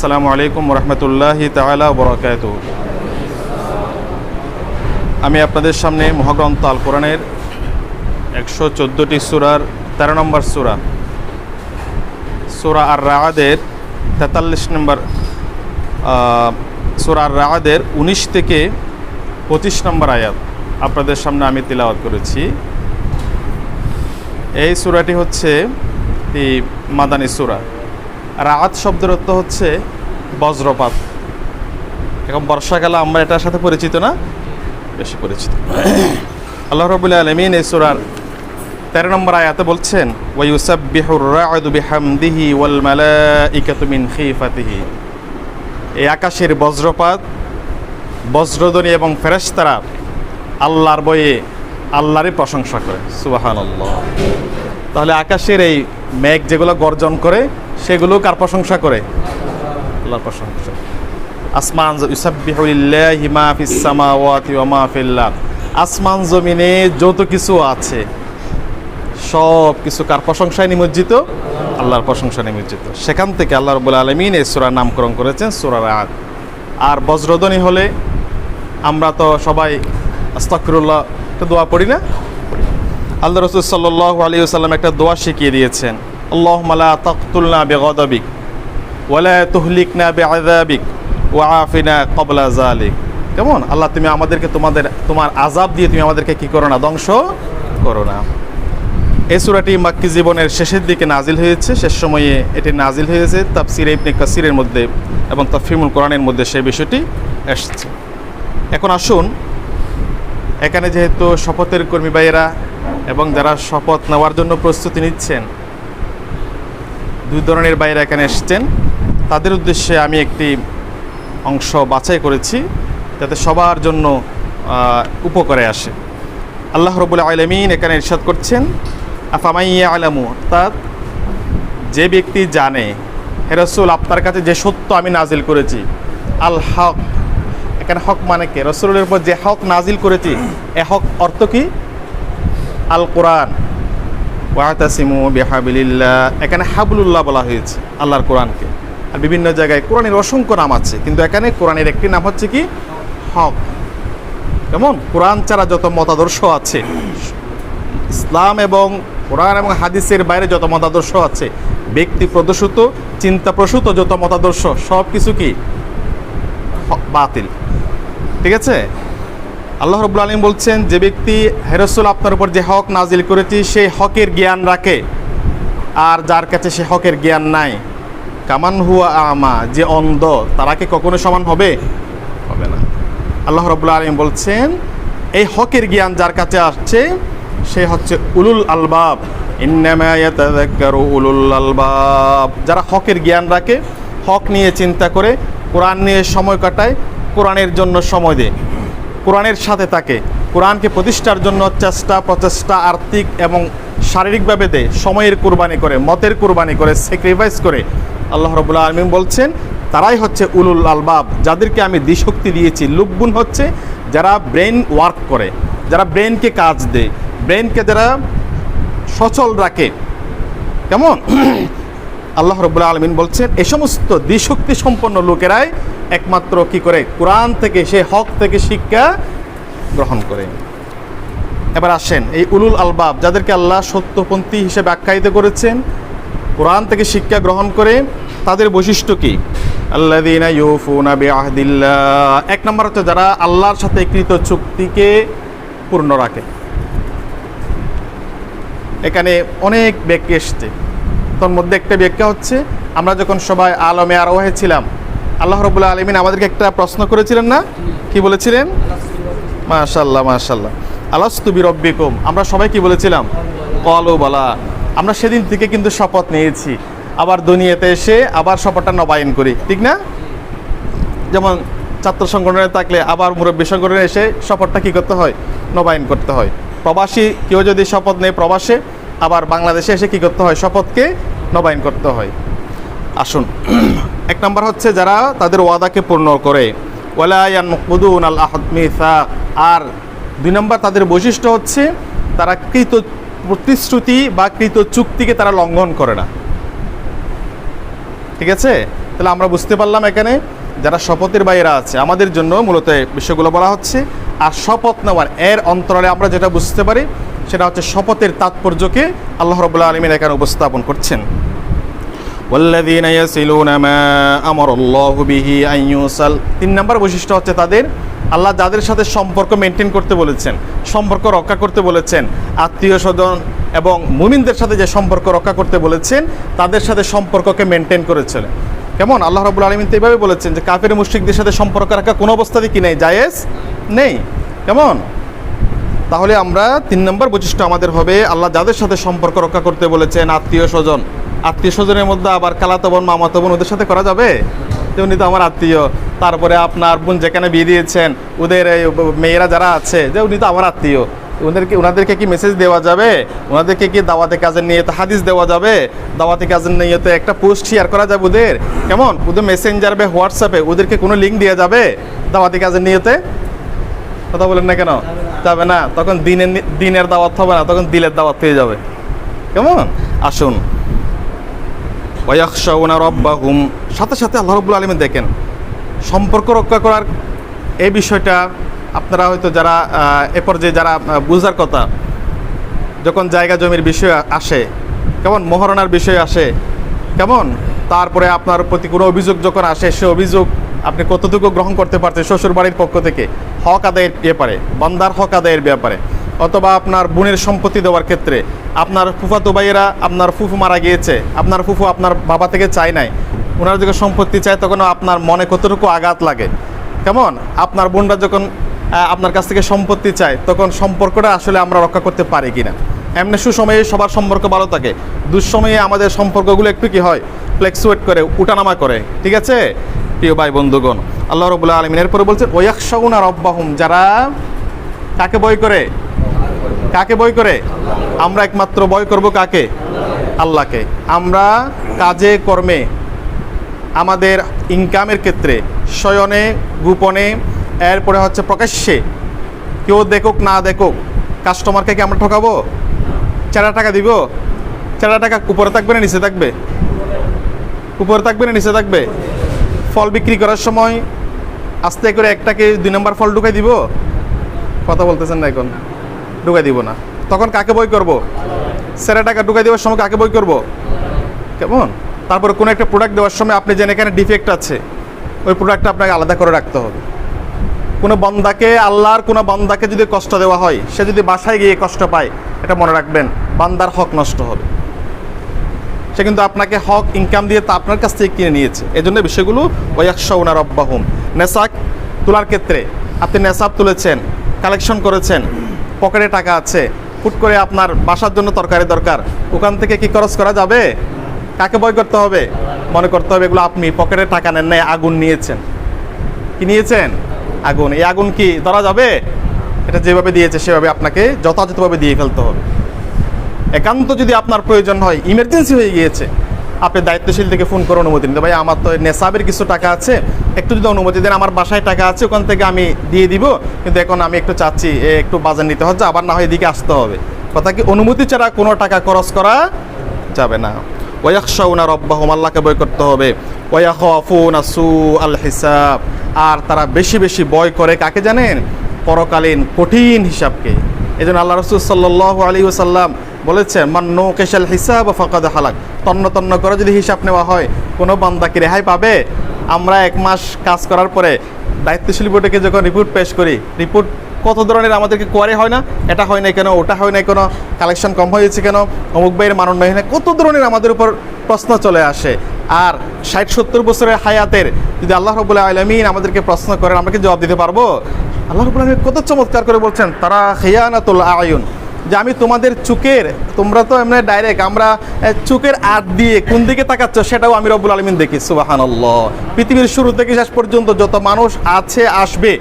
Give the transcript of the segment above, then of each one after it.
আসসালামু আলাইকুম রহমতুল্লাহি তালা বরকাত আমি আপনাদের সামনে মহাগ্রন্থ আল কোরআনের একশো চোদ্দোটি সুরার তেরো নম্বর সুরা সুরা আর রাহাদের তেতাল্লিশ নম্বর সুরা আর রাহাদের উনিশ থেকে পঁচিশ নম্বর আয়াত আপনাদের সামনে আমি তিলাওয়াত করেছি। এই সুরাটি হচ্ছে মাদানী সুরা। রাত শব্দের অর্থ হচ্ছে বজ্রপাত। এখন বর্ষাকালে আমরা এটার সাথে পরিচিত না? বেশি পরিচিত। আল্লাহ রবুল্লা আলমিন এই সুরার তেরো নম্বর আয়াতে বলছেন ওয়াল এই আকাশের বজ্রপাত, বজ্রধ্বনি এবং ফেরেশতারা আল্লাহর বইয়ে আল্লাহরই প্রশংসা করে। সুবহানাল্লাহ। তাহলে আকাশের এই মেঘ যেগুলো গর্জন করে সেগুলো কার প্রশংসা করে? আল্লাহর প্রশংসা। আসমান জ- ইউসাব্বিহু লিল্লাহি মা ফিস সামাওয়াতি ওয়া মা ফিল আসমান জমিনে যত কিছু আছে। সব কিছু কার প্রশংসায় নিমজ্জিত? আল্লাহর প্রশংসা নিমজ্জিত। সেখান থেকে আল্লাহ রবুল আলমিন এই সুরার নামকরণ করেছেন সুরার আগ আর বজ্রধ্বনি হলে আমরা তো সবাই আস্তাকরুল্লাহ একটা দোয়া পড়ি না? আল্লাহ রসুল সাল্লাহ আলী সাল্লাম একটা দোয়া শিখিয়ে দিয়েছেন। আল্লাহ মালা তখতুলনা বেগদবিক ওয়ালা তুহলিকনা বেআদাবিক ওয়াফিনা কবলা জালিক কেমন? আল্লাহ, তুমি আমাদেরকে তোমাদের, তোমার আজাব দিয়ে তুমি আমাদেরকে কি করো না, ধ্বংস করো না। এই সুরাটি মাক্কি জীবনের শেষের দিকে নাজিল হয়েছে, শেষ সময়ে এটি নাজিল হয়েছে, তাফসির ইবনে কাসিরের মধ্যে এবং তফিমুল কোরআনের মধ্যে সেই বিষয়টি এসেছে। এখন আসুন, এখানে যেহেতু শপথের কর্মী ভাইয়েরা এবং যারা শপথ নেওয়ার জন্য প্রস্তুতি নিচ্ছেন, দুই ধরনের বাইরে এখানে এসছেন। তাদের উদ্দেশ্যে আমি একটি অংশ বাছাই করেছি, যাতে সবার জন্য উপকারে আসে। আল্লাহ রবুল্লা আলমিন এখানে ইরশাদ করছেন আফামাইয়া আলামু অর্থাৎ যে ব্যক্তি জানে হেরসুল আপনার কাছে যে সত্য আমি নাজিল করেছি, আল হক। এখানে হক মানে কে? রসুলের উপর যে হক নাজিল করেছি, এ হক অর্থ কি? আল কোরআন ওয়াতাসিমু বিহাবিলিল্লাহ। এখানে হাবলুল্লাহ বলা হয়েছে আল্লাহর কোরআনকে। আর বিভিন্ন জায়গায় কোরআনের অসংখ্য নাম আছে, কিন্তু এখানে কোরআনের একটি নাম হচ্ছে কি? হক। কেমন? কোরআন ছাড়া যত মতাদর্শ আছে, ইসলাম এবং কোরআন এবং হাদিসের বাইরে যত মতাদর্শ আছে, ব্যক্তি প্রদর্শিত, চিন্তা প্রসূত যত মতাদর্শ সব কিছু কি বাতিল। ঠিক আছে? আল্লাহ রবুল্লা আলম বলছেন, যে ব্যক্তি হেরসুল আপনার উপর যে হক নাজিল করেছি সেই হকের জ্ঞান রাখে, আর যার কাছে সে হকের জ্ঞান নাই। কামান হুয়া আমা, যে অন্ধ, তারা কি কখনো সমান হবে? হবে না। আল্লাহ রবুল্লা আলম বলছেন, এই হকের জ্ঞান যার কাছে আসছে, সে হচ্ছে উলুল আলবাব। উলুল আলবাব। যারা হকের জ্ঞান রাখে, হক নিয়ে চিন্তা করে, কোরআন নিয়ে সময় কাটায়, কোরআনের জন্য সময় দেয়। কোরআনের সাথে থাকে কোরআনকে প্রতিষ্ঠার জন্য চেষ্টা, প্রচেষ্টা, আর্থিক এবং শারীরিকভাবে দেয় সময়ের কুরবানি করে, মতের কুরবানি করে স্যাক্রিফাইস করে। আল্লাহ রবুল্লা আলমিন বলছেন, তারাই হচ্ছে উলুল আলবাব, যাদেরকে আমি দিশক্তি দিয়েছি। লুকবুন হচ্ছে যারা ব্রেন ওয়ার্ক করে, যারা ব্রেনকে কাজ দেয়। ব্রেনকে যারা সচল রাখে। কেমন? আল্লাহ রবুল্লা আলমিন বলছেন, এ সমস্ত দ্বিশক্তি সম্পন্ন লোকেরাই একমাত্র কি করে? কোরআন থেকে সে হক থেকে শিক্ষা গ্রহণ করে। এবার আসেন, এই উলুল আলবাব যাদেরকে আল্লাহ সত্যপন্থী হিসেবে আখ্যায়িত করেছেন, কোরআন থেকে শিক্ষা গ্রহণ করে, তাদের বৈশিষ্ট্য কি? আল্লাদিনা ইউফুনা বিআহদিল্লাহ। এক নম্বর হচ্ছে যারা আল্লাহর সাথে কৃত চুক্তিকে পূর্ণ রাখে। এখানে অনেক ব্যাখ্যা এসছে। তোর মধ্যে একটা ব্যাখ্যা হচ্ছে, আমরা যখন সবাই আলমে আরোহে ছিলাম, আল্লাহ রবুল্লা আলমিন আমাদেরকে একটা প্রশ্ন করেছিলেন না? কি বলেছিলেন? মাশাল্লাহ মাশাল্লাহ আলাস্তুবি রব্বিকুম আমরা সবাই কি বলেছিলাম? কলু বলা। আমরা সেদিন থেকে কিন্তু শপথ নিয়েছি। আবার দুনিয়াতে এসে আবার শপথটা নবায়ন করি, ঠিক না? যেমন ছাত্র সংগঠনে থাকলে আবার মুরব্বী সংগঠনে এসে শপথটা কী করতে হয়? নবায়ন করতে হয়। প্রবাসী কেউ যদি শপথ নেয় প্রবাসে আবার বাংলাদেশে এসে কী করতে হয়? শপথকে নবায়ন করতে হয়। আসুন। এক নম্বর হচ্ছে যারা তাদের ওয়াদাকে পূর্ণ করে। আল আর দুই নম্বর তাদের বৈশিষ্ট্য হচ্ছে তারা কৃত প্রতিশ্রুতি বা কৃত চুক্তিকে তারা লঙ্ঘন করে না। ঠিক আছে? তাহলে আমরা বুঝতে পারলাম এখানে যারা শপথের বাইরে আছে, আমাদের জন্য মূলত বিষয়গুলো বলা হচ্ছে। আর শপথ নেওয়ার এর অন্তরালে আমরা যেটা বুঝতে পারি সেটা হচ্ছে শপথের তাৎপর্যকে আল্লাহ রবুল্লা আলমিন এখানে উপস্থাপন করছেন والذين يصلون ما أمر الله به أن يوصل তিন নম্বর বৈশিষ্ট্য হচ্ছে তাদের আল্লাহ যাদের সাথে সম্পর্ক মেনটেন করতে বলেছেন সম্পর্ক রক্ষা করতে বলেছেন আত্মীয় স্বজন এবং মুমিনদের সাথে যে সম্পর্ক রক্ষা করতে বলেছেন তাদের সাথে সম্পর্ককে মেনটেন করেছেন কেমন আল্লাহ রাবুল আলমিন তো এইভাবে বলেছেন যে কাফের মুশ্রিকদের সাথে সম্পর্ক রাখা কোনো অবস্থাতে কি নেই জায়েজ নেই কেমন তাহলে আমরা তিন নম্বর বৈশিষ্ট্য আমাদের হবে, আল্লাহ যাদের সাথে সম্পর্ক রক্ষা করতে বলেছেন আত্মীয় স্বজন। আত্মীয় স্বজনের মধ্যে আবার কালাতো বোন ওদের সাথে করা যাবে? উনি তো আমার আত্মীয়। তারপরে আপনার বোন যেখানে বিয়ে দিয়েছেন, ওদের এই মেয়েরা যারা আছে, যে উনি তো আমার আত্মীয়। ওদেরকে ওনাদেরকে কি মেসেজ দেওয়া যাবে? ওনাদেরকে কি দাওয়াতে কাজের নিয়ে তো হাদিস দেওয়া যাবে? দাওয়াতে কাজের নিয়ে তো একটা পোস্ট শেয়ার করা যাবে ওদের? কেমন? ওদের মেসেঞ্জার বা হোয়াটসঅ্যাপে ওদেরকে কোনো লিঙ্ক দেওয়া যাবে? দাওয়াতে কাজের নিয়েতে? কথা বলেন না কেন? যাবে না। তখন দিনের দিনের দাওয়াত হবে না, তখন দিলের দাওয়াত হয়ে যাবে। কেমন? আসুন। রব্বাহুম। সাথে সাথে আল্লাহ রব্বুল আলমী দেখেন, সম্পর্ক রক্ষা করার এই বিষয়টা আপনারা হয়তো যারা এ পর্যায়ে যারা বুঝার কথা, যখন জায়গা জমির বিষয় আসে, কেমন? মহারণার বিষয় আসে, কেমন? তারপরে আপনার প্রতি কোনো অভিযোগ যখন আসে, সে অভিযোগ আপনি কতটুকু গ্রহণ করতে পারছেন শ্বশুর বাড়ির পক্ষ থেকে? হক আদায়ের ব্যাপারে, বন্দার হক আদায়ের ব্যাপারে, অথবা আপনার বোনের সম্পত্তি দেওয়ার ক্ষেত্রে, আপনার ফুফাতো ভাইয়েরা আপনার ফুফু মারা গিয়েছে, আপনার ফুফু আপনার বাবা থেকে চায় নাই, ওনার যখন সম্পত্তি চায় তখন আপনার মনে কতটুকু আঘাত লাগে? কেমন? আপনার বোনরা যখন আপনার কাছ থেকে সম্পত্তি চায়, তখন সম্পর্কটা আসলে আমরা রক্ষা করতে পারি কিনা? এমনি সুসময়ে সবার সম্পর্ক ভালো থাকে, দুঃসময়ে আমাদের সম্পর্কগুলো একটু কি হয় ফ্লেক্সুয়েট করে, উঠানামা করে, ঠিক আছে? প্রিয় ভাই বন্ধুগণ, আল্লাহ রবুল্লা আলমিন এরপরে বলছেন ওয়াকশাউন আর অব্বাহুম যারা কাকে বই করে? কাকে বই করে? আমরা একমাত্র বই করব কাকে? আল্লাহকে। আমরা কাজে, কর্মে, আমাদের ইনকামের ক্ষেত্রে শয়নে গোপনে, এরপরে হচ্ছে প্রকাশ্যে, কেউ দেখুক, না দেখুক কাস্টমারকে কি আমরা ঠকাবো? চারা টাকা দিব? চারা টাকা উপরে থাকবে না, নিচে থাকবে? উপরে থাকবে না, নিচে থাকবে? ফল বিক্রি করার সময় আস্তে করে একটাকে দুই নম্বর ফল ঢুকাই দিব? কথা বলতেছেন না এখন। ঢুকাই দিব না। তখন কাকে বই করব? সেরা টাকা ঢুকাই দেওয়ার সময় কাকে বই করব? কেমন? তারপরে কোনো একটা প্রোডাক্ট দেওয়ার সময় আপনি যেন এখানে ডিফেক্ট আছে, ওই প্রোডাক্টটা আপনাকে আলাদা করে রাখতে হবে। কোনো বন্দাকে, আল্লাহর কোনো বন্দাকে যদি কষ্ট দেওয়া হয়, সে যদি বাসায় গিয়ে কষ্ট পায়, এটা মনে রাখবেন, বান্দার হক নষ্ট হবে। সে কিন্তু আপনাকে হক ইনকাম দিয়ে তা আপনার কাছ থেকে কিনে নিয়েছে। এই জন্য বিষয়গুলো ওয়াকশা ওনার অব্বাহুম নেশাক তোলার ক্ষেত্রে আপনি নেশাব তুলেছেন, কালেকশন করেছেন, পকেটে টাকা আছে ফুট করে আপনার বাসার জন্য তরকারি দরকার, ওখান থেকে কি খরচ করা যাবে? কাকে বয় করতে হবে? মনে করতে হবে এগুলো আপনি পকেটে টাকা নেন নাই, আগুন নিয়েছেন। কি নিয়েছেন? আগুন। এই আগুন কি ধরা যাবে? এটা যেভাবে দিয়েছে, সেভাবে আপনাকে যথাযথভাবে দিয়ে ফেলতে হবে। একান্ত যদি আপনার প্রয়োজন হয় ইমার্জেন্সি হয়ে গিয়েছে, আপনি দায়িত্বশীল থেকে ফোন করে অনুমতি নিতে। ভাই, আমার তো নেশাবের কিছু টাকা আছে, একটু যদি অনুমতি দেন, আমার বাসায় টাকা আছে, ওখান থেকে আমি দিয়ে দিব, কিন্তু এখন আমি একটু চাচ্ছি একটু বাজার নিতে হচ্ছে, আবার না হয় এদিকে আসতে হবে। কথা কি, অনুমতি ছাড়া কোনো টাকা খরচ করা যাবে না। ওয়াকশাউনা রব্বাহুম, আল্লাহকে বয় করতে হবে। ওয়াখাফুনা সু আল হিসাব, আর তারা বেশি বেশি বয় করে কাকে জানেন? পরকালীন কঠিন হিসাবকে। এই জন্য আল্লাহ রসুল সাল্লাহ আলী ওসাল্লাম বলেছেন মান্নো কেশাল হিসাব ফাঁকাদ হালাক। তন্ন তন্ন করে যদি হিসাব নেওয়া হয়, কোনো বান্দা কি রেহাই পাবে? আমরা এক মাস কাজ করার পরে দায়িত্বশীল বোর্ডকে যখন রিপোর্ট পেশ করি রিপোর্ট কত ধরনের আমাদেরকে কোয়ারি হয় না? এটা হয় না কেন? ওটা হয় না কেন? কালেকশন কম হয়েছে কেন? অমুক ভাইয়ের মানন না? কত ধরনের আমাদের উপর প্রশ্ন চলে আসে। আর ষাট সত্তর বছরের হায়াতের যদি আল্লাহ রবুল্লাহ আলমিন আমাদেরকে প্রশ্ন করেন, আমরা কি জবাব দিতে পারব? আল্লাহ রবুল্লাহ কত চমৎকার করে বলছেন, তারা খেয়ানাতুল আয়ুন। যে আমি তোমাদের চুকের, তোমরা তো এমনি ডাইরেক্ট আমরা চুকের আট দিয়ে কোন দিকে তাকাচ্ছ সেটাও আমি রব্বুল আলমিন দেখি সুবাহান পৃথিবীর শুরু থেকে শেষ পর্যন্ত যত মানুষ আছে, আসবে,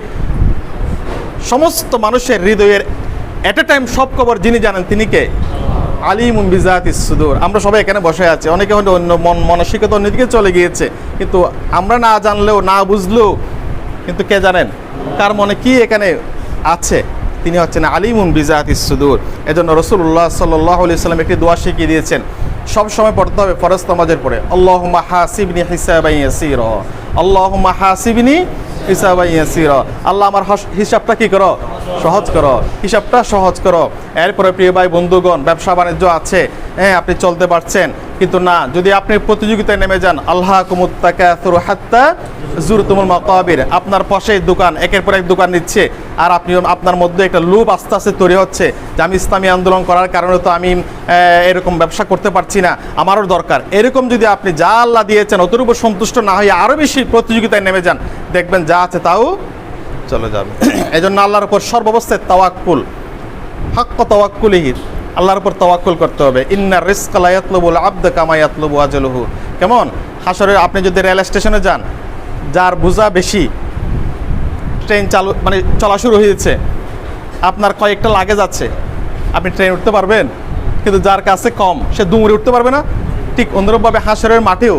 সমস্ত মানুষের হৃদয়ের এট এ টাইম সব খবর যিনি জানেন তিনি কে? আলিমুন বিজাত সুদূর। আমরা সবাই এখানে বসে আছি। অনেকে হয়তো অন্য মন মানসিকতা অন্যদিকে চলে গিয়েছে। কিন্তু আমরা না জানলেও, না বুঝলেও, কিন্তু কে জানেন? কার মনে কি এখানে আছে? তিনি হচ্ছেন আলিমুন বিজাত ইসুদুর এজন্য রসুল্লাহ সাল্লাহ আলি সাল্লাম একটি দোয়া শিখিয়ে দিয়েছেন। সব সময় পড়তে হবে ফরজ নামাজের পরে। আল্লাহ হাসিবনি হিসাবাই আল্লাহ আল্লাহুম্মা হাসিবনি আল্লাহ আমার হিসাবটা কি করো? সহজ করো। হিসাবটা সহজ করো। এরপরে প্রিয় ভাই, বন্ধুগণ, ব্যবসা বাণিজ্য আছে। হ্যাঁ আপনি চলতে পারছেন। কিন্তু না, যদি আপনি প্রতিযোগিতায় নেমে যান আল্লাহ জুরতুমুল মাকাবির। আপনার পাশে দোকান, একের পর এক দোকান নিচ্ছে। আর আপনি, আপনার মধ্যে একটা লোভ আস্তে আস্তে তৈরি হচ্ছে যে আমি ইসলামী আন্দোলন করার কারণে তো আমি এরকম ব্যবসা করতে পারছি না। আমারও দরকার। এরকম যদি আপনি যা আল্লাহ দিয়েছেন অতর উপর সন্তুষ্ট না হয়ে আরও বেশি প্রতিযোগিতায় নেমে যান, দেখবেন যা আছে তাও চলে যাবে। এই জন্য আল্লাহর উপর সর্বাবস্থায় তাওয়াক্কুল। হাক্ক তাওয়াক্কুলিহির আল্লাহর উপর তাওয়াক্কুল করতে হবে। ইন্না রিস্কা ইয়াতলুবুল আবদ কামা ইয়াতলুবু আজলুহু। কেমন? হাসরে আপনি যদি রেল স্টেশনে যান যার বোঝা বেশি ট্রেন চালু মানে চলা শুরু হয়েছে আপনার কয়েকটা লাগেজ আছে। আপনি ট্রেন উঠতে পারবেন কিন্তু যার কাছে কম সে দুমড়ে উঠতে পারবে না। ঠিক অনুরূপভাবে হাসরের মাঠেও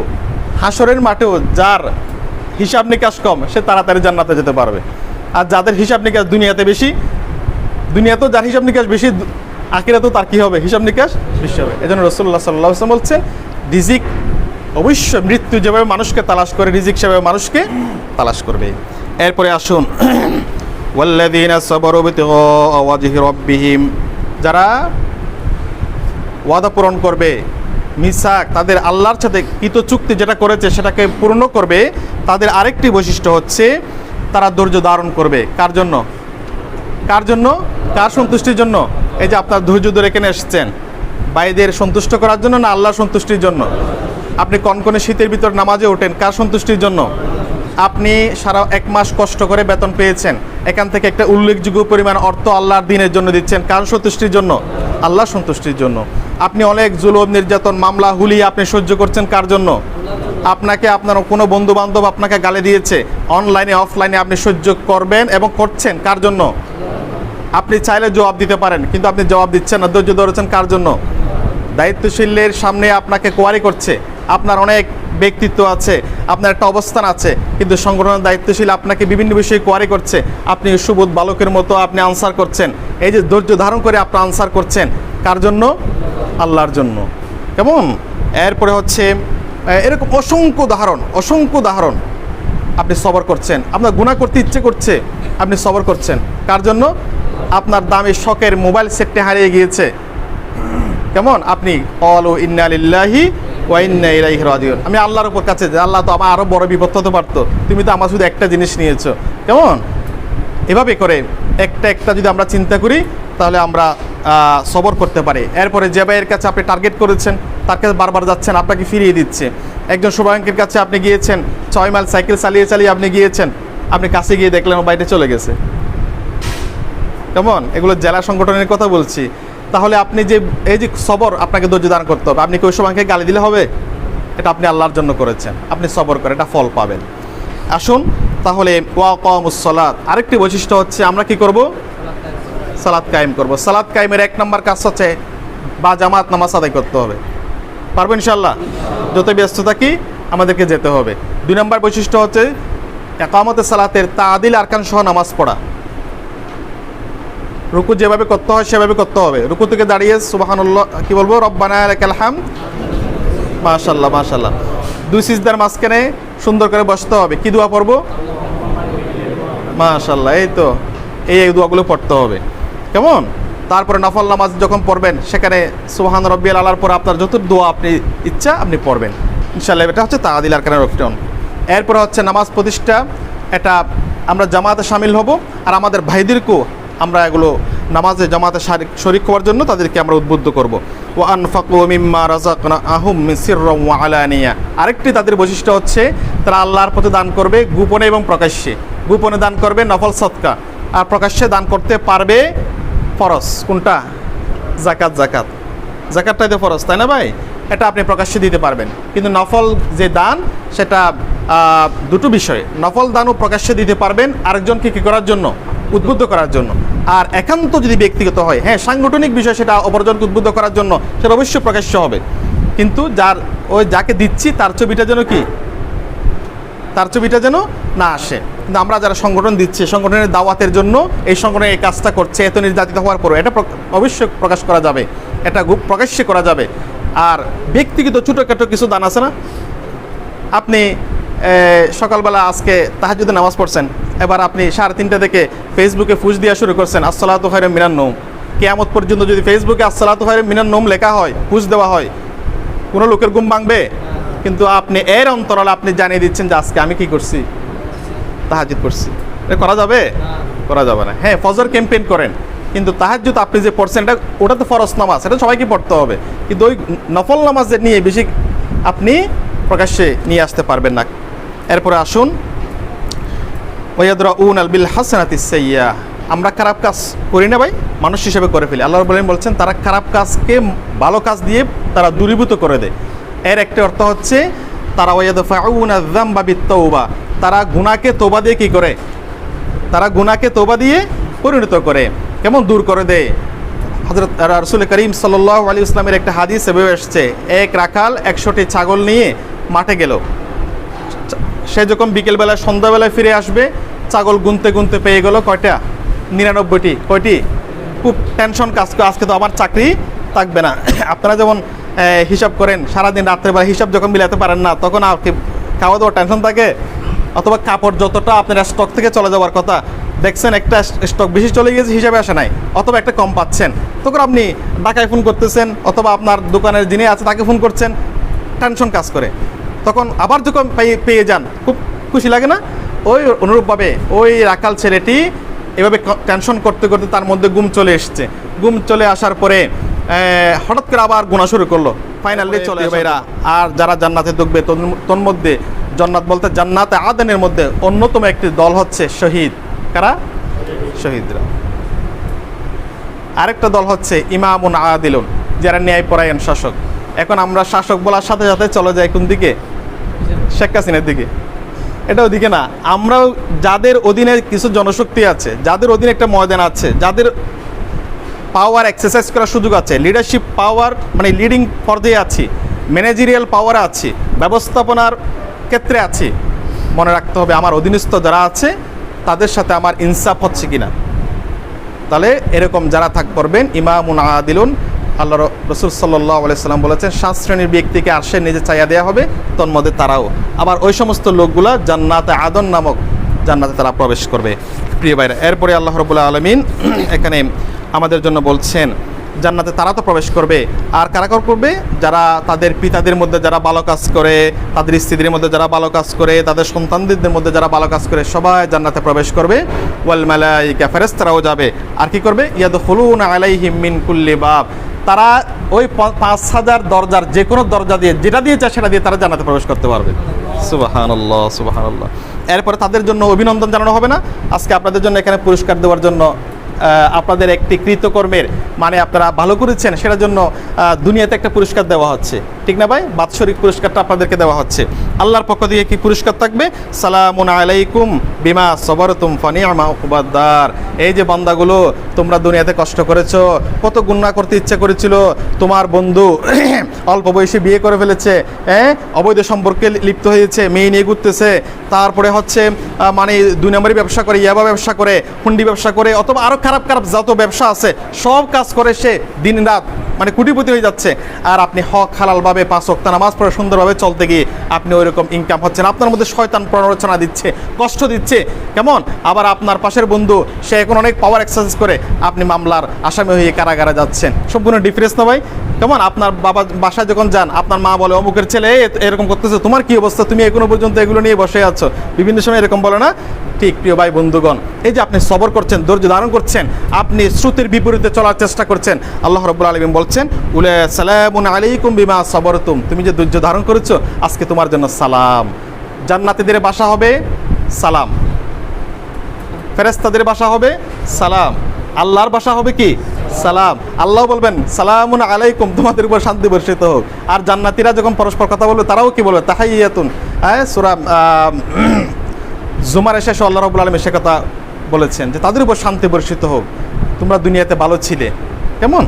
হাসরের মাঠেও যার হিসাব নিকাশ কম, সে তাড়াতাড়ি জান্নাতে যেতে পারবে। আর যাদের হিসাব নিকাশ দুনিয়াতে বেশি, দুনিয়াতেও যার হিসাব নিকাশ বেশি আখিরাতেও তার কী হবে? হিসাব নিকাশ বেশি হবে। এই জন্য রসুল্লাহ সাল্লাহ আসলাম বলছেন, রিজিক অবশ্যই মৃত্যু যেভাবে মানুষকে তালাশ করে, রিজিক সেভাবে মানুষকে তালাশ করবে। এরপরে আসুন যারা ওয়াদা পূরণ করবে মিসাক তাদের আল্লাহর সাথে কৃত চুক্তি যেটা করেছে সেটাকে পূর্ণ করবে। তাদের আরেকটি বৈশিষ্ট্য হচ্ছে তারা ধৈর্য ধারণ করবে। কার জন্য? কার জন্য? কার সন্তুষ্টির জন্য? এই যে আপনার ধৈর্য ধরে এখানে এসেছেন। বাইদের সন্তুষ্ট করার জন্য না আল্লাহ সন্তুষ্টির জন্য? আপনি কনকনে শীতের ভিতর নামাজে ওঠেন, কার সন্তুষ্টির জন্য? আপনি সারা এক মাস কষ্ট করে বেতন পেয়েছেন। এখান থেকে একটা উল্লেখযোগ্য পরিমাণ অর্থ আল্লাহর দিনের জন্য দিচ্ছেন। কার সন্তুষ্টির জন্য? আল্লাহ সন্তুষ্টির জন্য। আপনি অনেক জুলুম, নির্যাতন, মামলা, হুলি আপনি সহ্য করছেন কার জন্য? আপনাকে আপনার কোনো বন্ধু বান্ধব আপনাকে গালে দিয়েছে। অনলাইনে অফলাইনে আপনি সহ্য করবেন এবং করছেন কার জন্য? আপনি চাইলে জবাব দিতে পারেন, কিন্তু আপনি জবাব দিচ্ছেন না, ধৈর্য ধরেছেন কার জন্য? দায়িত্বশীলের সামনে আপনাকে কোয়ারি করছে। আপনার অনেক ব্যক্তিত্ব আছে, আপনার একটা অবস্থান আছে, কিন্তু সংগঠনের দায়িত্বশীল আপনাকে বিভিন্ন বিষয়ে কোয়ারি করছে, আপনি সুবোধ বালকের মতো আপনি আনসার করছেন। এই যে ধৈর্য ধারণ করে আপনি আনসার করছেন, কার জন্য? আল্লাহর জন্য। কেমন? এরপরে হচ্ছে এরকম অসংখ্য উদাহরণ অসংখ্য উদাহরণ আপনি সবর করছেন। আপনার গুণা করতে ইচ্ছে করছে, আপনি সবর করছেন। কার জন্য? আপনার দামি শখের মোবাইল সেটটি হারিয়ে গিয়েছে। কেমন? আপনি অলু ইন্না লিল্লাহি ওয়া ইন্না ইলাইহি রাজিউন। আমি আল্লাহর উপর কাছে আল্লাহ তো আমার আরও বড় বিপদ হতে পারতো। তুমি তো আমার শুধু একটা জিনিস নিয়েছো। কেমন? এভাবে করে একটা একটা যদি আমরা চিন্তা করি, তাহলে আমরা সবর করতে পারি। এরপরে যে ভাইয়ের কাছে আপনি টার্গেট করেছেন, তার কাছে বারবার যাচ্ছেন, আপনাকে ফিরিয়ে দিচ্ছে। একজন শুভাঙ্কের কাছে আপনি গিয়েছেন, ছয় মাইল সাইকেল চালিয়ে চালিয়ে আপনি গিয়েছেন, আপনি কাছে গিয়ে দেখলেন বাইরে চলে গেছে। কেমন? এগুলো জেলা সংগঠনের কথা বলছি। তাহলে আপনি যে, এই যে সবর আপনাকে ধৈর্য দান করতে হবে। আপনি কি ওই সময়কে গালি দিলে হবে? এটা আপনি আল্লাহর জন্য করেছেন। আপনি সবর করে এটা ফল পাবেন। আসুন, তাহলে ওয়া কমুসলাত আরেকটি বৈশিষ্ট্য হচ্ছে, আমরা কি করব? সালাদ কায়েম করব। সালাদ কায়েমের এক নম্বর কাজ হচ্ছে, বা জামাত নামাজ আদায় করতে হবে। পারব ইনশাল্লাহ যত ব্যস্ত থাকি আমাদেরকে যেতে হবে। দুই নম্বর বৈশিষ্ট্য হচ্ছে একামতে সালাতের তাদিল আরকান সহ নামাজ পড়া। রুকু যেভাবে করতে হয়, সেভাবে করতে হবে। রুকু থেকে দাঁড়িয়ে, সুবাহানুল্লাহ, কি বলব? রব্বানা লাকাল হাম মাশাল্লাহ মাশাল্লাহ দুই সিজদার মাঝখানে সুন্দর করে বসতে হবে। কি দোয়া পড়ব? মাশাল্লাহ এই তো। এই দোয়াগুলো পড়তে হবে। কেমন? তারপরে নফল নামাজ যখন পড়বেন, সেখানে সুবহান রব্বিয়াল আলার পর আপনার যত দোয়া আপনি ইচ্ছা, আপনি পড়বেন। ইনশাল্লাহ এটা হচ্ছে তাহাদিল আরকানের অপশন এরপরে হচ্ছে নামাজ প্রতিষ্ঠা। এটা আমরা জামাতে সামিল হব। আর আমাদের ভাইদেরকেও আমরা এগুলো নামাজে, জামাতে শারিক- হওয়ার জন্য তাদেরকে আমরা উদ্বুদ্ধ করব। ও আনফাকু মিম্মা রাজাকনা আহুম ওয়া আলানিয়া। আরেকটি তাদের বৈশিষ্ট্য হচ্ছে, তারা আল্লাহর পথে দান করবে গোপনে এবং প্রকাশ্যে। গোপনে দান করবে নফল সৎকা। আর প্রকাশ্যে দান করতে পারবে ফরস কোনটা? জাকাত জাকাত। জাকাতটাই তো ফরস তাই না ভাই? এটা আপনি প্রকাশ্যে দিতে পারবেন। কিন্তু নফল যে দান, সেটা দুটো বিষয়। নফল দানও প্রকাশ্যে দিতে পারবেন আরেকজনকে কী করার জন্য? উদ্বুদ্ধ করার জন্য। আর একান্ত যদি ব্যক্তিগত হয় হ্যাঁ সাংগঠনিক বিষয় সেটা অপরজনকে উদ্বুদ্ধ করার জন্য, সেটা অবশ্যই প্রকাশ্য হবে। কিন্তু যার ওই যাকে দিচ্ছি, তার ছবিটা যেন কি? তার ছবিটা যেন না আসে। কিন্তু আমরা যারা সংগঠন দিচ্ছি, সংগঠনের দাওয়াতের জন্য এই সংগঠন এই কাজটা করছে, এত নির্যাতিত হওয়ার পরও, এটা অবশ্যই প্রকাশ করা যাবে। এটা প্রকাশ্যে করা যাবে। আর ব্যক্তিগত ছোটোখাটো কিছু দান আছে না? আপনি সকালবেলা আজকে তাহাজুদে নামাজ পড়ছেন এবার আপনি সাড়ে তিনটা থেকে ফেসবুকে ফুস দেওয়া শুরু করছেন আসসালাতু খায়রে মিনান নোম। কেয়ামত পর্যন্ত যদি ফেসবুকে আসসালাতু খায়রে মিনান নোম লেখা হয় ফুস দেওয়া হয় কোনো লোকের ঘুম ভাঙবে? কিন্তু আপনি এর অন্তরালে আপনি জানিয়ে দিচ্ছেন যে আজকে আমি কি করছি? তাহাজিদ করছি। করা যাবে? করা যাবে না। হ্যাঁ ফজর ক্যাম্পেইন করেন। কিন্তু তাহার তাহাজুদ আপনি যে পড়ছেন, এটা ওটা তো ফরজ নামাজ, এটা সবাইকে পড়তে হবে। কিন্তু ওই নফল নামাজের নিয়ে বেশি আপনি প্রকাশ্যে নিয়ে আসতে পারবেন না। এরপরে আসুন। ওয়াদরা উন আল বিল হাসানাতি সাইয়া। আমরা খারাপ কাজ করি না ভাই, মানুষ হিসেবে করে ফেলি। আল্লাহ বলেন বলছেন, তারা খারাপ কাজকে ভালো কাজ দিয়ে তারা দূরীভূত করে দেয়। এর একটা অর্থ হচ্ছে, তারা ওয়াদফাউন আযাম্বা বিত্তাওবা তারা গুণাকে তোবা দিয়ে কি করে? তারা গুনাহকে তোবা দিয়ে পরিণত করে। কেমন দূর করে দেয়? হজরত রসুল করিম সাল্লাহ আলী ইসলামের একটা হাদিস এভাবে এসছে এক রাখাল একশোটি ছাগল নিয়ে মাঠে গেল। সে যখন বিকেলবেলায় সন্ধ্যাবেলায় ফিরে আসবে, ছাগল গুনতে গুনতে পেয়ে গেল কয়টা? নিরানব্বইটি। কয়টি? খুব টেনশন কাজ আজকে তো আমার চাকরি থাকবে না। আপনারা যেমন হিসাব করেন, সারাদিন রাত্রেবেলা হিসাব যখন মিলাতে পারেন না, তখন আর কি খাওয়া দাওয়ার টেনশন থাকে? অথবা কাপড় যতটা আপনার স্টক থেকে চলে যাওয়ার কথা দেখছেন একটা স্টক বেশি চলে গেছে হিসাবে আসে নাই অথবা একটা কম পাচ্ছেন। তখন আপনি ঢাকায় ফোন করতেছেন অথবা আপনার দোকানের যিনি আছে তাকে ফোন করছেন টেনশন কাজ করে। তখন আবার যখন পেয়ে যান খুব খুশি লাগে না? ওই অনুরূপভাবে ওই রাখাল ছেলেটি এভাবে টেনশন করতে করতে তার মধ্যে গুম চলে এসছে। গুম চলে আসার পরে হঠাৎ করে আবার গুণা শুরু করল। ফাইনালি চলে ভাইরা। আর যারা জান্নাতে ঢুকবে তোর মধ্যে জান্নাত বলতে জান্নাতে আদানের মধ্যে অন্যতম একটি দল হচ্ছে শহীদ। কারা? শহীদরা। আরেকটা দল হচ্ছে ইমামুন আদিলুন, যারা ন্যায়পরায়ণ শাসক। এখন আমরা শাসক বলার সাথে সাথে চলে যাই কোন দিকে? শেখ হাসিনার দিকে। এটা ওদিকে না। আমরাও যাদের অধীনে কিছু জনশক্তি আছে, যাদের অধীনে একটা ময়দান আছে, যাদের পাওয়ার এক্সারসাইজ করার সুযোগ আছে লিডারশিপ পাওয়ার মানে লিডিং পর্যায়ে আছি ম্যানেজেরিয়াল পাওয়ার আছি, ব্যবস্থাপনার ক্ষেত্রে আছি, মনে রাখতে হবে আমার অধীনস্থ যারা আছে তাদের সাথে আমার ইনসাফ হচ্ছে কি না তাহলে এরকম যারা থাক করবেন, ইমামুন আদিলুন, আল্লাহ রসুল সাল্লাহ সাল্লাম বলেছেন, সাত শ্রেণির ব্যক্তিকে আসে নিজে চাইয়া দেওয়া হবে, তন্মধ্যে তারাও। আবার ওই সমস্ত লোকগুলা জান্নাতে আদন নামক জান্নাতে তারা প্রবেশ করবে। প্রিয় ভাইরা, এরপরে আল্লাহ রবুল্লাহ আলমিন এখানে আমাদের জন্য বলছেন জান্নাতে তারা তো প্রবেশ করবে। আর কারা কারা করবে? যারা তাদের পিতাদের মধ্যে যারা ভালো কাজ করে, তাদের স্ত্রীদের মধ্যে যারা ভালো কাজ করে, তাদের সন্তানদের মধ্যে যারা ভালো কাজ করে, সবাই জান্নাতে প্রবেশ করবে। ওয়াল মালাইকা ফেরেস্তারাও যাবে। আর কি করবে? ইয়াদ হলুন আলাইহিম মিন কুল্লি বাব। তারা ওই পাঁচ হাজার দরজার যে কোনো দরজা দিয়ে, যেটা দিয়ে চায় সেটা দিয়ে তারা জান্নাতে প্রবেশ করতে পারবে। সুবাহানাল্লাহ সুবাহানাল্লাহ। এরপরে তাদের জন্য অভিনন্দন জানানো হবে না। আজকে আপনাদের জন্য এখানে পুরস্কার দেওয়ার জন্য আপনাদের একটি কৃতকর্মের মানে আপনারা ভালো করেছেন, সেটার জন্য দুনিয়াতে একটা পুরস্কার দেওয়া হচ্ছে। ঠিক না ভাই? বাৎসরিক পুরস্কারটা আপনাদেরকে দেওয়া হচ্ছে। আল্লাহর পক্ষ থেকে কি পুরস্কার থাকবে? সালামুন আলাইকুম বিমা সবরতুম ফানিআমা উকবাদার এই যে বান্দাগুলো, তোমরা দুনিয়াতে কষ্ট করেছ, কত গুণা করতে ইচ্ছা করেছিল, তোমার বন্ধু অল্প বয়সে বিয়ে করে ফেলেছে হ্যাঁ অবৈধ সম্পর্কে লিপ্ত হয়েছে, মেয়ে নিয়ে ঘুরতেছে, তারপরে হচ্ছে মানে দুই নম্বরই ব্যবসা করে, ইয়াবা ব্যবসা করে, হুন্ডি ব্যবসা করে, অথবা আরও খারাপ খারাপ যত ব্যবসা আছে, সব কাজ করে সে দিন রাত মানে কুটিপতি হয়ে যাচ্ছে। আর আপনি হক হালালভাবে পাঁচ ওয়াক্ত নামাজ পড়ে সুন্দরভাবে চলতে গিয়ে আপনি ওই রকম ইনকাম হচ্ছেন। আপনার মধ্যে শয়তান প্ররোচনা দিচ্ছে, কষ্ট দিচ্ছে। কেমন? আবার আপনার পাশের বন্ধু, সে এখন অনেক পাওয়ার এক্সারসাইজ করে, আপনি মামলার আসামি হয়ে কারাগারে যাচ্ছেন। সম্পূর্ণ ডিফারেন্স না ভাই? কেমন? আপনার বাবা বাসায় যখন যান, আপনার মা বলে, অমুকের ছেলে এরকম করতেছে, তোমার কি অবস্থা? তুমি এখনও পর্যন্ত এগুলো নিয়ে বসে আছো? বিভিন্ন সময় এরকম বলে না? ঠিক প্রিয় ভাই বন্ধুগণ এই যে আপনি সবর করছেন ধৈর্য ধারণ করছেন আপনি শ্রুতির বিপরীতে চলার চেষ্টা করছেন আল্লাহ রব্বুল আলমিন বলছেন উলে সালামুন আলাইকুম বিমা সবরতুম। তুমি যে ধৈর্য ধারণ করেছ আজকে তোমার জন্য সালাম। জান্নাতীদের বাসা হবে সালাম। ফেরেস্তাদের বাসা হবে সালাম। আল্লাহর বাসা হবে কি? সালাম। আল্লাহ বলবেন সালামুন আলাইকুম তোমাদের উপর শান্তি বর্ষিত হোক। আর জান্নাতীরা যখন পরস্পর কথা বলবে তারাও কি বলবে? তাহাইয়াতুন। হ্যাঁ সুরা আহ, জুমার শেষে আল্লাহ রবুল আলমী সে কথা বলেছেন যে তাদের উপর শান্তি বর্ষিত হোক, তোমরা দুনিয়াতে ভালো ছিলে। কেমন?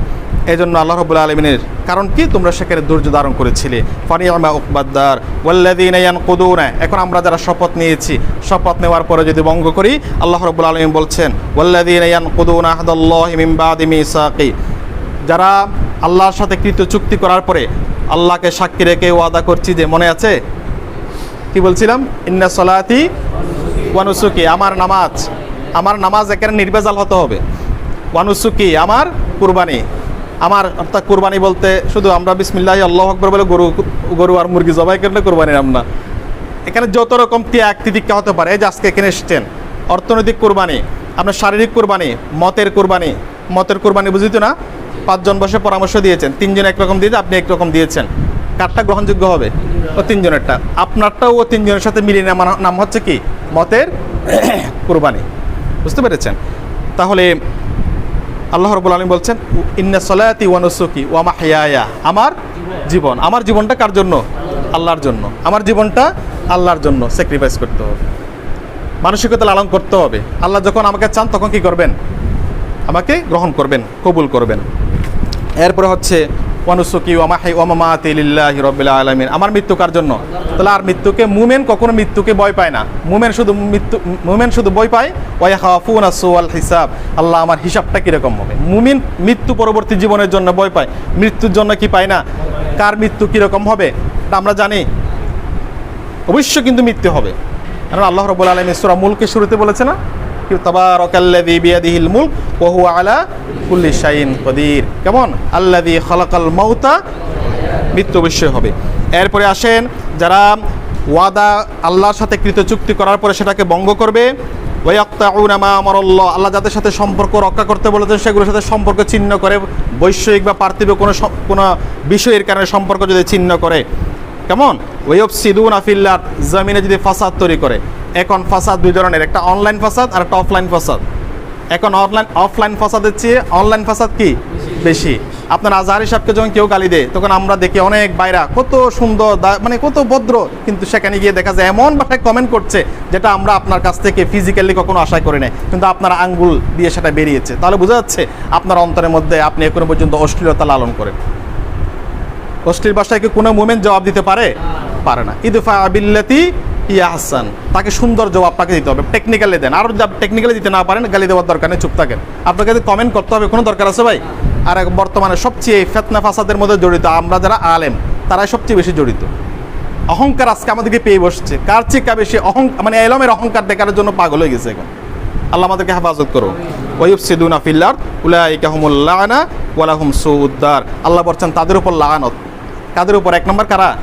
এই জন্য আল্লাহ রবুল্লা আলমিনের কারণ কি? তোমরা সেখানে ধৈর্য ধারণ করেছিলে। ফানিয়ামা উকবাদ্দার ওয়াল্লাদিন কুদুনা এখন আমরা যারা শপথ নিয়েছি, শপথ নেওয়ার পরে যদি ভঙ্গ করি, আল্লাহ রবুল আলমিন বলছেন ওয়াল্লাদিন কুদুনা আহদাল্লাহ বাদি মিসাকি। যারা আল্লাহর সাথে কৃত চুক্তি করার পরে আল্লাহকে সাক্ষী রেখে ওয়াদা করছি যে মনে আছে? কি বলছিলাম? ইন্না সলাতি ওয়ানুসুকি, আমার নামাজ। আমার নামাজ একেবারে নির্বেজাল হতে হবে। ওয়ানুসুকি, আমার কুরবানি। আমার অর্থাৎ কুরবানি বলতে শুধু আমরা বিসমিল্লাহ, আল্লাহ আকবর বলে গরু গরু আর মুরগি জবাই করলে কুরবানি নাম না। এখানে যত রকম ত্যাগ তিতিক্ষা হতে পারে, এই যে আজকে এখানে এসছেন, অর্থনৈতিক কোরবানি, আপনার শারীরিক কোরবানি, মতের কোরবানি। মতের কোরবানি বুঝিত না? পাঁচজন বসে পরামর্শ দিয়েছেন, তিনজন একরকম দিয়েছে, আপনি একরকম দিয়েছেন। কারটা গ্রহণযোগ্য হবে। ও তিনজনেরটা। আপনারটাও ও তিনজনের সাথে মিলিয়ে নেওয়ার নাম হচ্ছে কি? মতের কোরবানি। বুঝতে পেরেছেন? তাহলে আল্লাহ রবুল আলম বলছেন, ইন্না সলায়াতি ওয়ানুসুকি ওয়ামা হিয়ায়া আমার জীবন। আমার জীবনটা কার জন্য? আল্লাহর জন্য। আমার জীবনটা আল্লাহর জন্য। স্যাক্রিফাইস করতে হবে। মানসিকতা লালন করতে হবে। আল্লাহ যখন আমাকে চান, তখন কি করবেন? আমাকে গ্রহণ করবেন, কবুল করবেন। এরপরে হচ্ছে ওয়ানুসুকি ওয়ামাহি ওয়ামামাতি লিল্লাহি রব্বিল আলামিন। আমার মৃত্যু কার জন্য? তাহলে আর মৃত্যুকে মুমেন কখনো মৃত্যুকে ভয় পায় না। মুমেন শুধু মৃত্যু, মুমেন শুধু ভয় পায়? ওয়া খাফুনা সুয়াল হিসাব। আল্লাহ আমার হিসাবটা কীরকম হবে? মুমিন মৃত্যু পরবর্তী জীবনের জন্য ভয় পায়। মৃত্যুর জন্য কি পায় না? কার মৃত্যু কীরকম হবে? তা আমরা জানি। অবশ্য কিন্তু মৃত্যু হবে। কারণ আল্লাহ রবুল আলম ইসরা মুলকে শুরুতে বলেছে না? কি তাবারাকাল্লাযী বিয়াদিহিল মুলক ওয়া আলা কুল্লি শাইইন কদির। কেমন? আল্লাযী খালাকাল মাউতা, মৃত্যু অবশ্যই হবে। এরপরে আসেন, যারা ওয়াদা আল্লাহর সাথে কৃত চুক্তি করার পরে সেটাকে ভঙ্গ করবে ওয়াক্তাউনা মা আমরাল্লাহ, আল্লাহ যাদের সাথে সম্পর্ক রক্ষা করতে বলেছেন, সেগুলোর সাথে সম্পর্ক ছিন্ন করে বৈষয়িক বা পার্থিব কোনো কোনো বিষয়ের কারণে সম্পর্ক যদি ছিন্ন করে, কেমন? ওয়েব সিদুন আফিল্লার জমিনে যদি ফাসাদ তৈরি করে এখন ফাসাদ দুই ধরনের, একটা অনলাইন ফাসাদ আর একটা অফলাইন ফাসাদ। এখন অনলাইন অফলাইন ফাসাদের চেয়ে অনলাইন ফাসাদ কি? বেশি। আপনার আজহারি সাহেবকে যখন কেউ গালি দেয়, তখন আমরা দেখি অনেক বাইরা কত সুন্দর মানে কত ভদ্র। কিন্তু সেখানে গিয়ে দেখা যায় এমন ভাষায় কমেন্ট করছে, যেটা আমরা আপনার কাছ থেকে ফিজিক্যালি কখনো আশাই করি নাই। কিন্তু আপনার আঙ্গুল দিয়ে সেটা বেরিয়েছে। তাহলে বোঝা যাচ্ছে আপনার অন্তরের মধ্যে আপনি এখনও পর্যন্ত অশ্লীলতা লালন করেন। অশ্লীল ভাষায় কি কোনো মুমেন্ট জবাব দিতে পারে? পারে না। ইদফা আবিল্লাতি ইয়া হাসান তাকে সুন্দর জবাব তাকে দিতে হবে। টেকনিক্যালি দেন। আর যদি টেকনিক্যালি দিতে না পারেন, গালি দেওয়ার দরকার নেই, চুপ থাকেন। আপনাকে কমেন্ট করতে হবে, কোনো দরকার আছে ভাই? আর বর্তমানে সবচেয়ে ফেতনা ফাসাদের মধ্যে জড়িত আমরা যারা আলেম, তারাই সবচেয়ে বেশি জড়িত। অহংকার আজকে আমাদেরকে পেয়ে বসছে। কার চেয়ে কা বেশি অহং মানে এলমের অহংকার দেখার জন্য পাগল হয়ে গেছে এখন। আল্লাহ আমাদেরকে হেফাজত করো ওয়ুব সিদুনা ফিল্লার, উলাইকা হুমুল লানা, ওয়ালাহুম সুউদ্দার। আল্লাহ বলছেন, তাদের উপর লাগানত কাদের উপর? এক নম্বর কারা?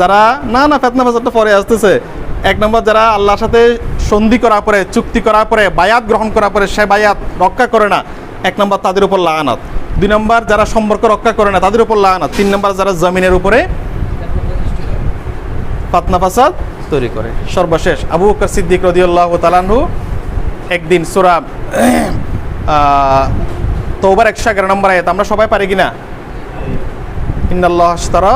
যারা না না, ফেতনা ফাসাদটা পরে আসতেছে। এক নম্বর যারা আল্লাহর সাথে সন্ধি করার পরে, চুক্তি করার পরে, বায়াত গ্রহণ করার পরে সে বায়াত রক্ষা করে না, এক নম্বর তাদের উপর লাগানত দুই নম্বর যারা সম্পর্ক রক্ষা করে না, তাদের উপর লাগানত তিন নম্বর যারা জমিনের উপরে ফাতনা ফাসাদ তৈরি করে। সর্বশেষ, আবু বকর সিদ্দিক রদিউল্লাহ তালানহু একদিন সুরা তোবার একশো এগারো নম্বর আয়াত, আমরা সবাই পারি কিনা? ইন্নাল্লাহ আশতারা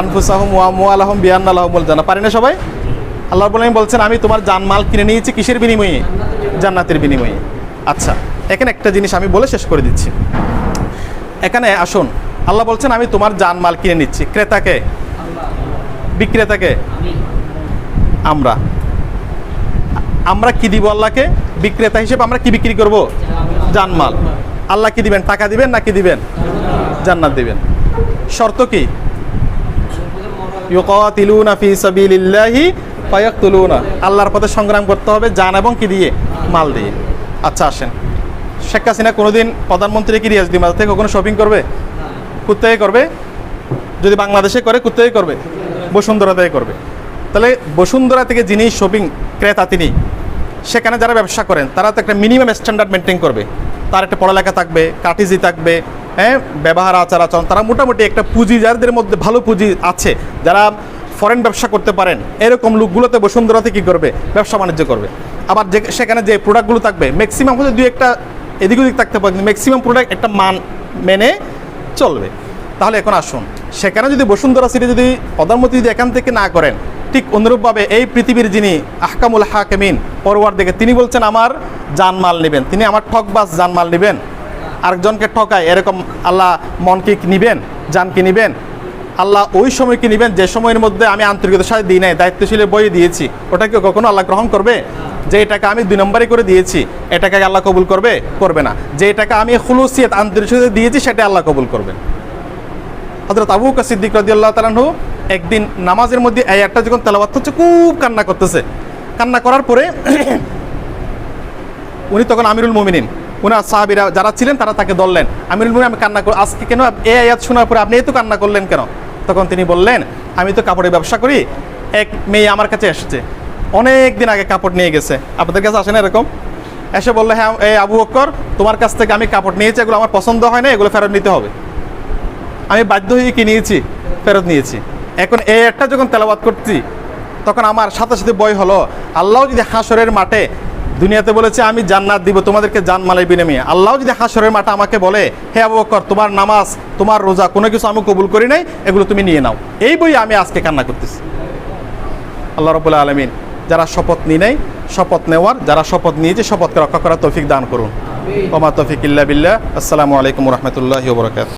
আনফুসাহুম ওয়া মুআলাহুম বিআন্নাল্লাহুমুল জান্নাহ। পারি না সবাই? আল্লাহ বলেন বলছেন, আমি তোমার জানমাল কিনে নিয়েছি কিসের বিনিময়ে? জান্নাতের বিনিময়ে। আচ্ছা এখানে একটা জিনিস আমি বলে শেষ করে দিচ্ছি। এখানে আসুন, আল্লাহ বলছেন, আমি তোমার জানমাল কিনে নিচ্ছি। ক্রেতাকে? বিক্রেতাকে? আমরা। আমরা কি দিব আল্লাহকে? বিক্রেতা হিসেবে আমরা কি বিক্রি করব? জানমাল। আল্লাহ কি দিবেন? টাকা দিবেন না কি দিবেন? জান্নাত দিবেন। শর্ত কি? ইউকাতিলুনা ফি সাবিলিল্লাহি ফায়াকতুলুনা। আল্লাহর পথে সংগ্রাম করতে হবে জান এবং কি দিয়ে? মাল দিয়ে। আচ্ছা আসেন। শেখ হাসিনা কোনোদিন প্রধানমন্ত্রী কি রিয়াজ দিমাজ থেকে কখনো শপিং করবে? কোথায় করবে। যদি বাংলাদেশে করে কোথায় করবে। বসুন্ধরা থেকে করবে। তাহলে বসুন্ধরা থেকে যিনি শপিং ক্রেতা তিনি, সেখানে যারা ব্যবসা করেন, তারা তো একটা মিনিমাম স্ট্যান্ডার্ড মেনটেন করবে। তার একটা পড়ালেখা থাকবে, কাটিজি থাকবে হ্যাঁ ব্যবহার, আচার, আচরণ, তারা মোটামুটি একটা পুঁজি যাদের মধ্যে ভালো পুঁজি আছে। যারা ফরেন ব্যবসা করতে পারেন, এরকম লোকগুলোতে বসুন্ধরাতে কী করবে? ব্যবসা বাণিজ্য করবে। আবার যে, সেখানে যে প্রোডাক্টগুলো থাকবে ম্যাক্সিমাম হচ্ছে দুই একটা এদিক ওদিক থাকতে পারে, কিন্তু ম্যাক্সিমাম প্রোডাক্ট একটা মান মেনে চলবে। তাহলে এখন আসুন, সেখানে যদি বসুন্ধরা সিটি যদি প্রধানমন্ত্রী যদি এখান থেকে না করেন, ঠিক অনুরূপভাবে এই পৃথিবীর যিনি আহকামুল হাকিমিন, পরওয়ার দিকে তিনি বলছেন, আমার জানমাল নেবেন। তিনি আমার ঠকবাস জানমাল নেবেন। আরেকজনকে ঠকায়, এরকম আল্লাহ মনকে কি নিবেন, জান কি নিবেন? আল্লাহ ওই সময় কি নিবেন? যে সময়ের মধ্যে আমি আন্তরিকতার সাথে দিই নাই, দায়িত্বশীলের বই দিয়েছি ওটাকে কখনো আল্লাহ গ্রহণ করবে? যে এটাকে আমি দুই নম্বরই করে দিয়েছি এটাকে আল্লাহ কবুল করবে? করবে না। যে এটাকে আমি খুলুসিয়ত আন্তরিকতা দিয়েছি, সেটা আল্লাহ কবুল করবেন হজরত আবু বকর সিদ্দিক রাদিয়াল্লাহু তাআলাহু একদিন নামাজের মধ্যে এই একটা যখন তেলাওয়াত হচ্ছে, খুব কান্না করতেছে। কান্না করার পরে উনি তখন আমিরুল মুমিনিন উনার সাহাবিরা যারা ছিলেন, তারা তাকে ধরলেন। মুমিন আমি কান্না করি আজকে কেন এ আয়াত শোনার পরে আপনি এই তো কান্না করলেন কেন? তখন তিনি বললেন, আমি তো কাপড়ের ব্যবসা করি, এক মেয়ে আমার কাছে এসেছে। অনেক দিন আগে কাপড় নিয়ে গেছে। আপনাদের কাছে আসে না এরকম? এসে বললে হ্যাঁ এই আবু অক্কর তোমার কাছ থেকে আমি কাপড় নিয়েছি, এগুলো আমার পছন্দ হয় না, এগুলো ফেরত নিতে হবে। আমি বাধ্য হয়ে কি নিয়েছি? ফেরত নিয়েছি। এখন এই একটা যখন তেলাবাদ করছি, তখন আমার সাথে সাথে বই হলো, আল্লাহ যদি হাসরের মাঠে দুনিয়াতে বলেছে, আমি জান্নাত দিব, তোমাদেরকে জানমালের বিনিময়ে। আল্লাহ যদি হাসরের মাঠে আমাকে বলে, হে আবু বকর, তোমার নামাজ, তোমার রোজা, কোনো কিছু আমি কবুল করি নাই, এগুলো তুমি নিয়ে নাও। এই বই আমি আজকে কান্না করতেছি। আল্লাহ রবুল্লা আলমিন, যারা শপথ নিয়ে নেয়, শপথ নেওয়ার, যারা শপথ নিয়েছে শপথকে রক্ষা করার তৌফিক দান করুন। ওমা তৌফিক ইল্লা বিল্লাহ। আসসালামু আলাইকুম রহমতুল্লাহ বরকাত